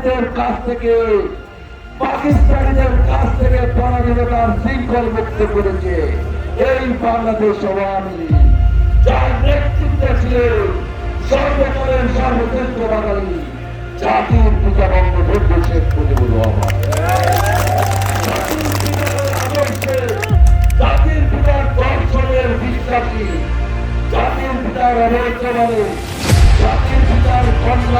কাছ থেকে, পাকিস্তানিদের কাছ থেকে পরাধীনতার শৃঙ্খল মুক্ত করেছে। এই বাংলাদেশ আওয়ামী যার নেতৃত্বে ছিলেন সর্বকালের সর্বশ্রেষ্ঠ বাঙালি, জাতির পিতা বঙ্গবন্ধু শেখ মুজিবুর রহমান। জাতির পিতার দর্শনের বিশ্বাসী, জাতির পিতার আলোচনায় জাতির পিতার কল্যাণ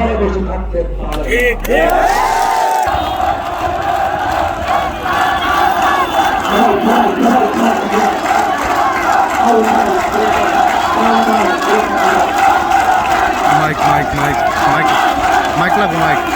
ঘরে বসে থাকতে পারে mic mic mic mic mic লাগবে মাইক